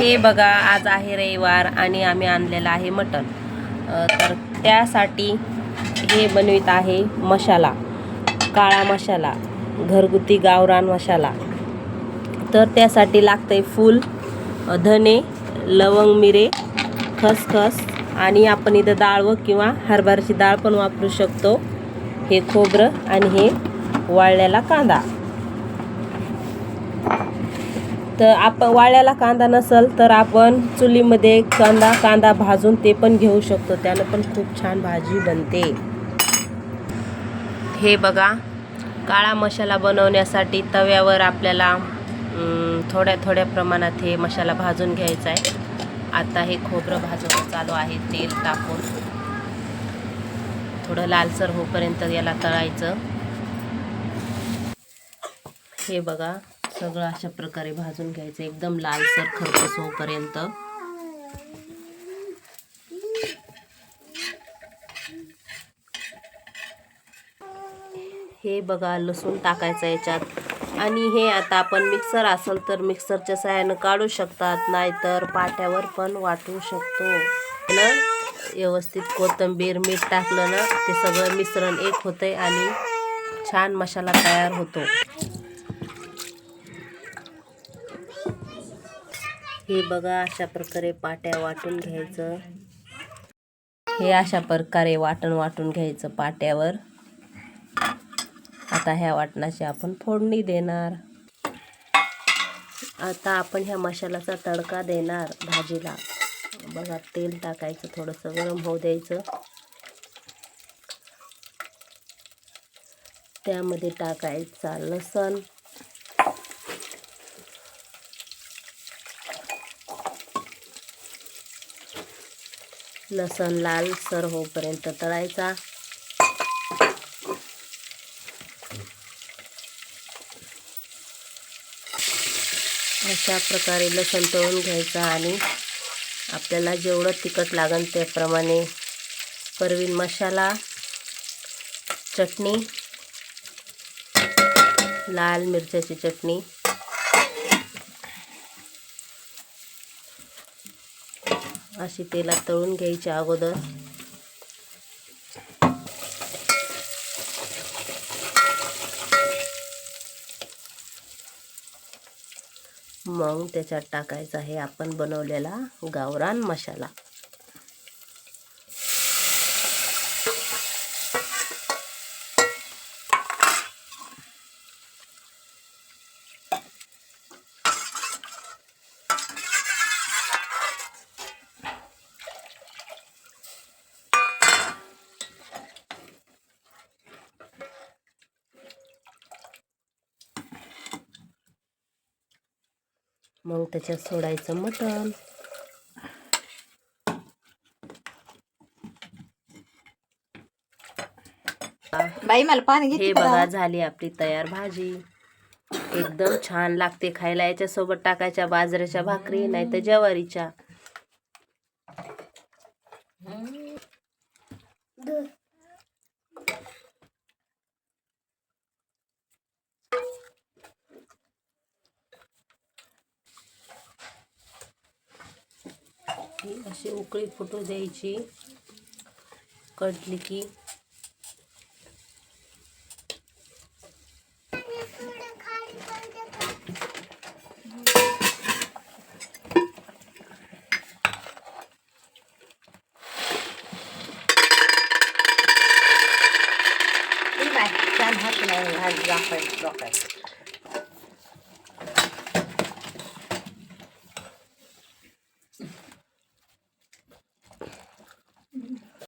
हे बघा आज आहे रविवार आणि आम्ही आणलेलं आहे मटण. तर त्यासाठी हे बनवित आहे मसाला काळा मसाला घरगुती गावरान मसाला. तर त्यासाठी लागतंय फूल धने लवंग मिरे खसखस आणि आपण इथं डाळ व किंवा हरभऱ्याची डाळ पण वापरू शकतो. हे खोबरं आणि हे वाळलेला कांदा. तर आपण वाळ्याला कांदा नसल तर आपण चुलीमध्ये कांदा कांदा भाजून ते पण घेऊ शकतो. त्यानं पण खूप छान भाजी बनते. हे बघा काळा मसाला बनवण्यासाठी तव्यावर आपल्याला थोड्या थोड्या प्रमाणात हे मसाला भाजून घ्यायचा आहे. आता हे खोबरं भाजून चालू आहे तेल टाकून थोडं लालसर होईपर्यंत याला तळायचं. हे बघा सगळं अशा प्रकारे भाजून घ्यायचं. एकदम लालसर खरपूस होईपर्यंत हे बघा लसूण टाकायचं याच्यात. आणि हे आता आपण मिक्सर असेल तर मिक्सरच्या सहाय्यानं काढू शकतात नाहीतर पाट्यावर पण वाटू शकतो. ना? व्यवस्थित कोथिंबीर मीठ टाकलं ना ते सगळं मिश्रण एक होतंय आणि छान मसाला तयार होतो. हे बघा अशा प्रकारे पाट्या वाटून घ्यायचं. हे अशा प्रकारे वाटण वाटून घ्यायचं पाट्यावर. आता ह्या वाटणाची आपण फोडणी देणार. आता आपण ह्या मसाल्याचा तडका देणार भाजीला. बघा तेल टाकायचं थोडंसं गरम होऊ द्यायचं. त्यामध्ये टाकायचा लसण. लसण लाल सर होईपर्यंत तळायचा. अशा प्रकारे लसण तळून घ्यायचं आणि आपल्याला जेवढं तिखट लागेल त्याप्रमाणे परवीन मसाला चटणी लाल मिरच्याची चटणी अशी तेलात तळून घ्यायच्या अगोदर. मग त्याच्यात टाकायचा आहे आपण बनवलेला गावरान मसाला. मग त्याच्यात सोडायचं मटण. बाई मला पाणी हे बघा झाली आपली तयार भाजी. एकदम छान लागते खायला. याच्यासोबत टाकायच्या बाजऱ्याच्या भाकरी नाही तर ज्वारीच्या ही अशी उकळी फुटू द्यायची. कडली की. बाय छान हात नाही आहे